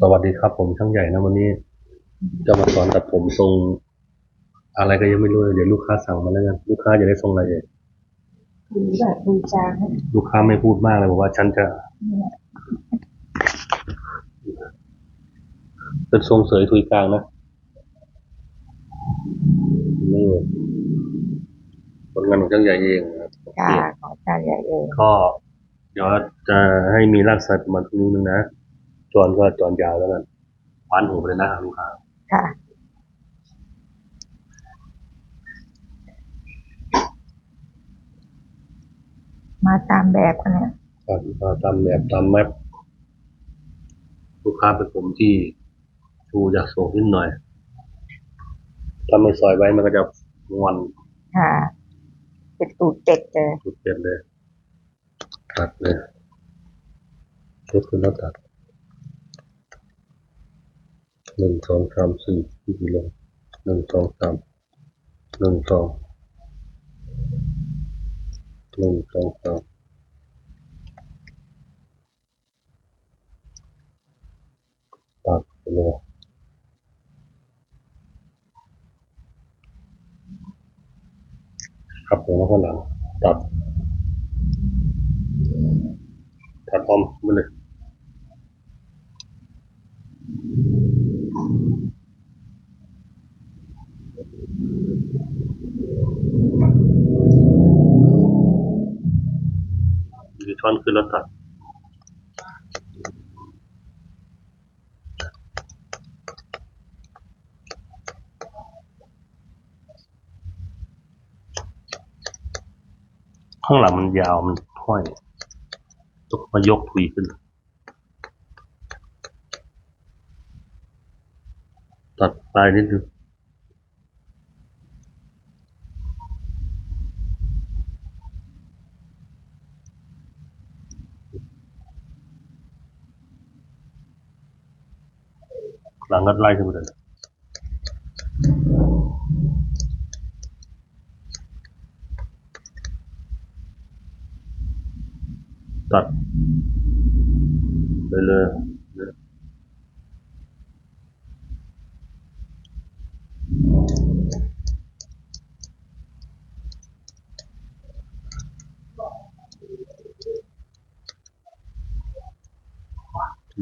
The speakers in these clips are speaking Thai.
สวัสดีครับผมช่างใหญ่นะวันนี้ จะมาสอนตัดผมทรง อะไรก็ยังไม่รู้เลยเดี๋ยวลูกค้าสั่งมาแล้วกันลูกค้าจะได้ทรงอะไรเอ่ยหรือแบบบูชาให้ลูกค้าไม่พูดมากเลยบอกว่าฉันจะเป็นทรงเสยทุยกลางนะนี่ผลงานของช่างใหญ่เองนะครับค่ะของอาจารย์ใหญ่เองก็เดี๋ยวจะให้มีรากไซประมาณตรงนี้นึงนะ จอนก็จอนยาวแล้วกันฟันหูไปเลยนะลูกค้าค่ะ มาตามแบบกันเนี่ยครับมาตามแบบตามแมปลูกค้าเป็นผมที่ชูจากสูงขึ้นหน่อย ถ้าไม่ซอยไว้มันก็จะงอนค่ะเป็นตูดเป็ดเลยสุดเปลี่ยนเลยตัดเลยยกขึ้นแล้วตัด หนึ่งสองสามสี่ที่ลงหนึ่งสองสามหนึ่งสองหนึ่งสองสามตัดไปเลยครับผมแล้วก็หลังตัดตัดพร้อมไปเลย ช้อนขึ้นแล้วตัด ข้างหลังมันยาวมันห้อยต้องมายกทุยขึ้น ตัดปลายนิดนึง หลังก็ไล่ขึ้นไปเลยตัดไปเลย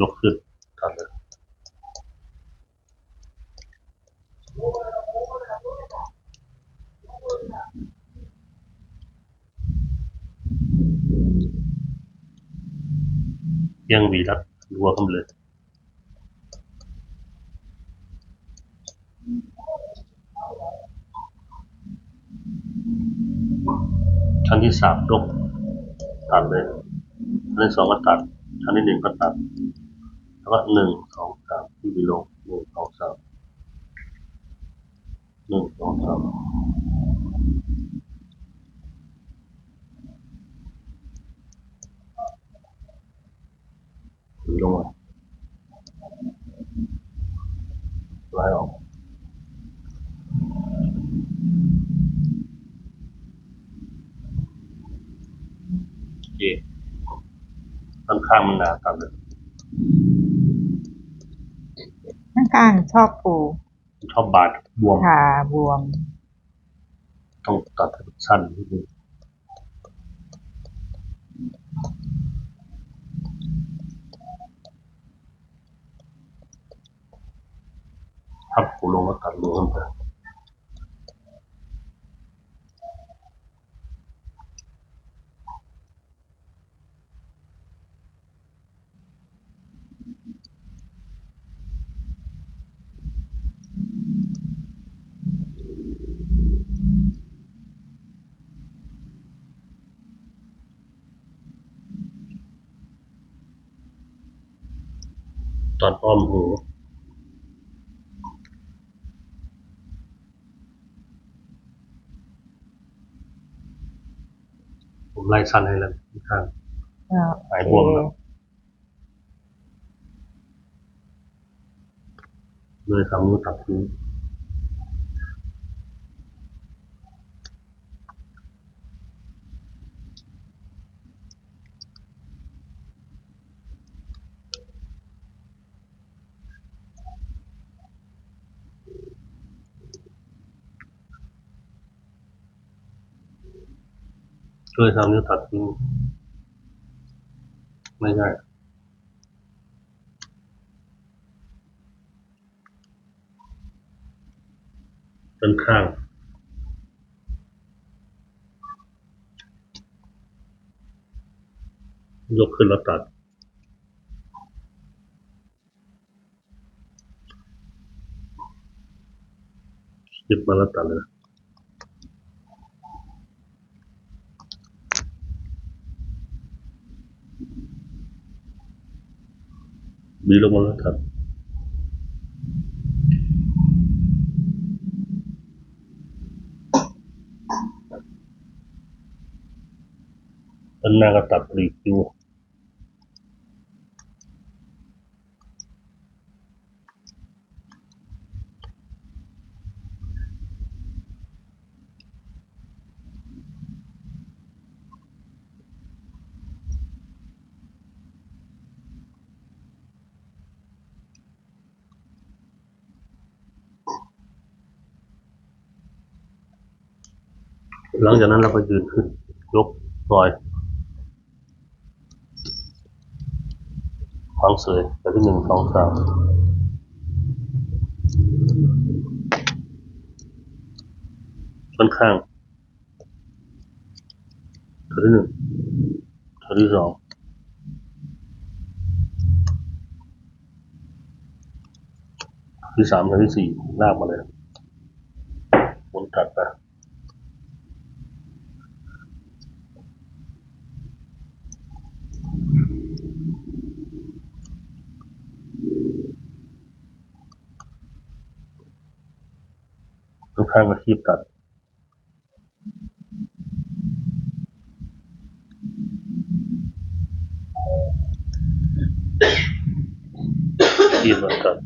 ยกขึ้นตัดเลย ยังหวีรัดรัวเข้ามาเลยชั้นที่สามยกตัดเลยชั้นที่สองก็ตัด ชั้นที่หนึ่งก็ตัด แล้วก็หนึ่งสองสามที่วีลงหนึ่งสองสามหนึ่งสองสาม วีลงมาไล่ออกโอเคค่อนข้างมันหนาตัดเลยข้างๆชอบปูชอบบาดบวมขาบวมต้องตัดให้สั้นนิดนึง ทับหูลงก็ตัดรูขึ้นไปตอนอ้อมหู ไล่สั้นให้แล้วข้างหายบวมแล้วเลยทำนิ้วตัดทิ้ง ช่วยทำนิ้วตัดทิ้งไม่ได้ด้านข้างยกขึ้นแล้วตัดหยิบมาแล้ วตัดเลยบีลงมาแล้วตัดด้านากตัดปลี หลังจากนั้นเราก็ยืนขึ้น ยกลอยวางเสยไปที่หนึ่งสองสามค่อนข้างเท่าที่หนึ่งเท่าที่สองที่สามเท่าที่สี่ลากมาเลยหมุนตัดไป ข้างก็คีบตัดคีบมาตัด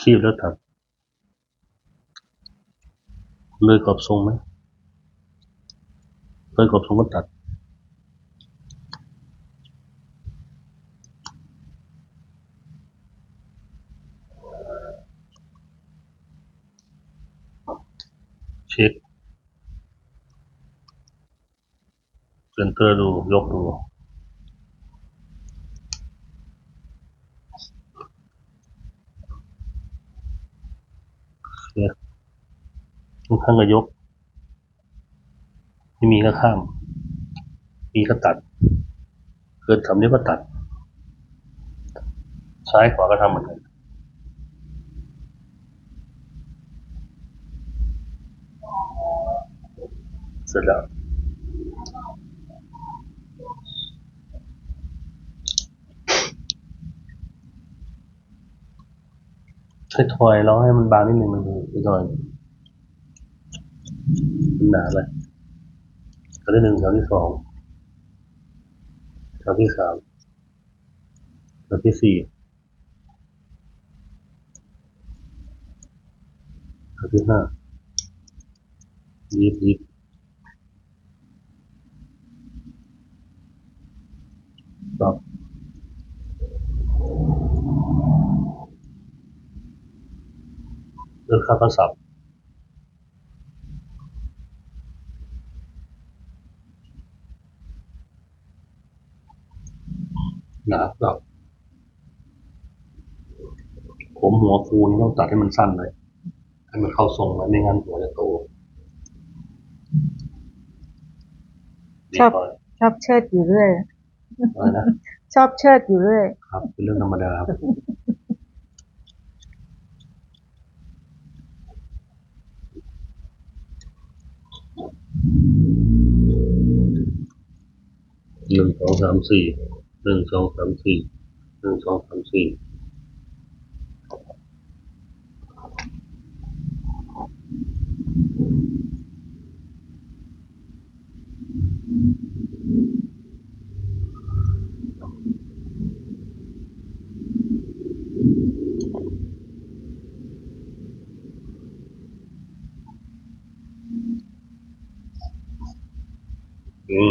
คีบแล้วตัดเลยกรอบทรงไหม เคยกดผมก็ตัด เช็คเซนเตอร์ดู ยกดูเช็คทุกครั้งก็ยก ไม่มีก็ข้าม มีก็ตัด เกิดทำนี้ก็ตัด ซ้ายขวาก็ทำเหมือนกันเสร็จแล้วใช้ถอยแล้วให้มันบางนิดหนึ่งมันถอยมันหนาไป แถวที่หนึ่งแถวที่สองแถวที่สามแถวที่สี่แถวที่ห้ายิบยิบตอบเลือกข้าวก็สับ หนาเปล่าผมหัวฟูนี่ต้องตัดให้มันสั้นเลยให้มันเข้าทรงไว้ไม่งั้นหัวจะโตชอบดีกว่าชอบเชิดอยู่เรื่อยอะไรนะชอบเชิดอยู่เรื่อยครับเป็นเรื่องธรรมดาครับหนึ่งสองสามสี่ หนึ่งสองสามสี่หนึ่งสองสามสี่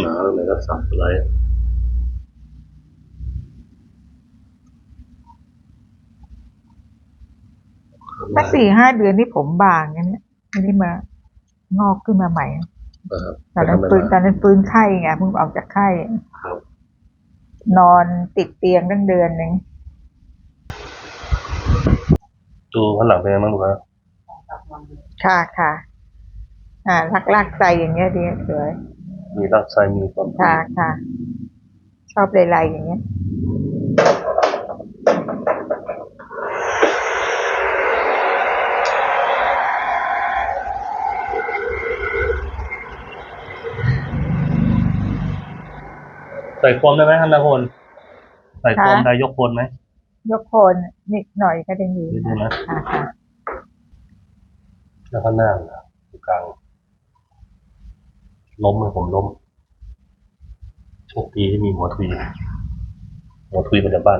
หนาอะไรก็สับอะไร ถ้า สี่ห้าเดือนนี่ผมบางงั้นเนี่ยอันนี้มางอกขึ้นมาใหม่นะครับตอนนั้นไปฟื้นทำะไรตอนนั้นฟื้นไข้ไงเพิ่งออกจากไข้ครับนอนติดเตียงตั้งเดือนหนึ่งดูข้างหลังเป็นไงบ้างลูกนะค่ะค่ะ อ่าลักลากใจอย่างเงี้ยดีสวยมีรากไซมีความค่ะค่ะ ชอบลายๆอย่างเงี้ย ใส่โฟมได้ไหมท่านนพลใส่โฟมค่ะได้ยกโคนไหมยกโคนนิดหน่อยก็ได้ดีนิดนึงนะค่ะค่ะแล้วก็หน้าตรงกลางล้มเลยผมล้มโชคดีที่มีหัวทุยหัวทุยมาจากบ้าน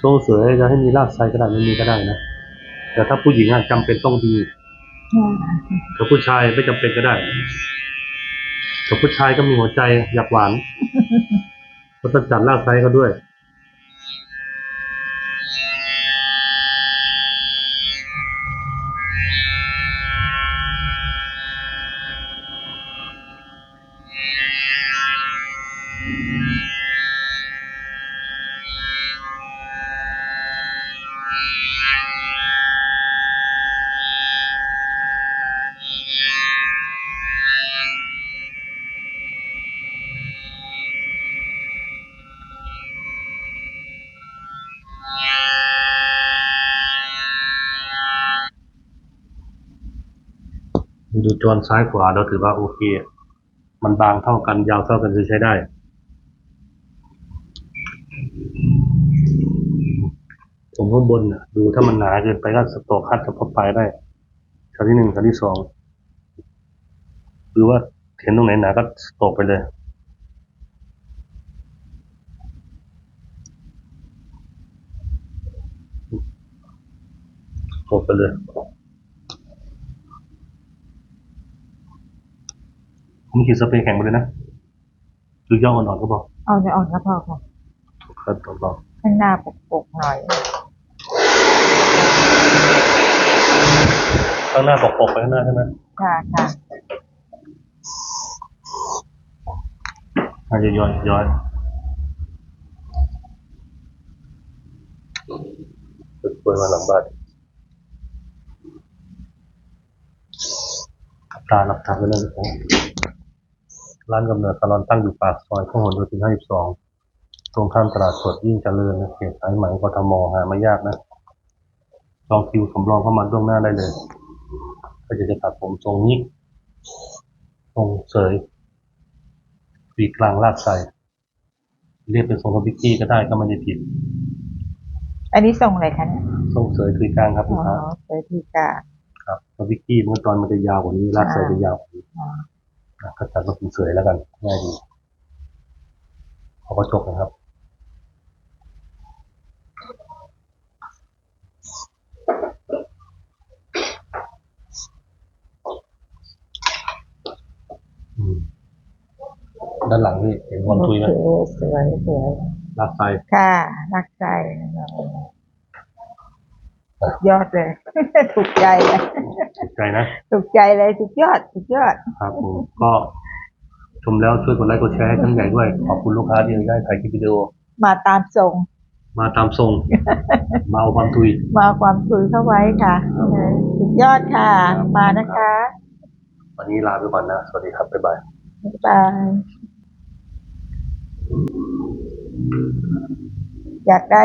ช่งเสือจะให้มีรากไซก็ได้ไม่มีก็ได้นะแต่ถ้าผู้หญิงอะจำเป็นต้องมีแต่ผู้ชายไม่จำเป็นก็ได้แต่ผู้ชายก็มีหัวใจอยากหวานก็ต้องจัดรากไซเขาด้วย ดูจวนซ้ายขวาเราถือว่าโอเค มันบางเท่ากันยาวเท่ากันคือใช้ได้ ผมข้างบนดูถ้ามันหนาเกินไปก็สโตกคัดกับพอปลายได้ชั้นที่หนึ่งชั้นที่สองหรือว่าเห็นตรงไหนหนาก็สโตกไปเลยสโตกไปเลย ผมขีดสเปรย์แข็งไปเลยนะหรือย่ออ่อนๆก็บอกเอาในอ่อนก็พอค่ะครับบอกข้างหน้าปกๆหน่อยข้างหน้าปกๆไปข้างหน้าใช่ไหมค่ะค่ะอาจจะย้อยย้อยเปิดมาหลังบ้านตาหลับตาไปนั่นค รับร้านกำเนิดตลอนตั้งอยู่ปากซอยพหลโยธิน 52 ตรงข้ามตลาดสดยิ่งเจริญในเขตสายไหมกทมหาไม่ยากนะจองคิวสำรองเข้ามาล่วงหน้าได้เลย ก็จะจะตัดผมทรงนี้ทรงเสยปีกกลางลากใส่เรียกเป็นทรงทบิกกี้ก็ได้ก็ไม่ได้ผิด อันนี้ส่งอะไรคะเนี่ยทรงเสยคือกลางครับอ๋ลูอกค้าเสยทีกาครับทบิกกี้เมื่อตอนมันจะยาวกว่านี้ลากใส่จะยาวกว่านี้อ๋อนะ ก็ตัดมาเป็นเสยแล้วกันง่ายดีขอกระจกนะครับอืมด้านหลังนี่เห็นวันทุยไหมโอเคสวยสวยลากไซค่ะรักใจ สุดยอดเลย ถูกใจเลยถูกใจนะ ถูกใจเลยสุดยอดสุดยอด ครับผมก็ชมแล้วช่วยกดไลค์กดแชร์ให้ทั้งใหญ่ด้วย ขอบคุณลูกค้าที่ได้ถ่ายคลิปวิดีโอ มาตามส่งมาตามทรง มาเอาความทุย มาเอาความสุยเข้าไว้ค่ะเออสุดยอดค่ะ มานะคะวันนี้ลาไปก่อนนะ สวัสดีครับ บ๊ายบาย บ๊ายบายอยากได้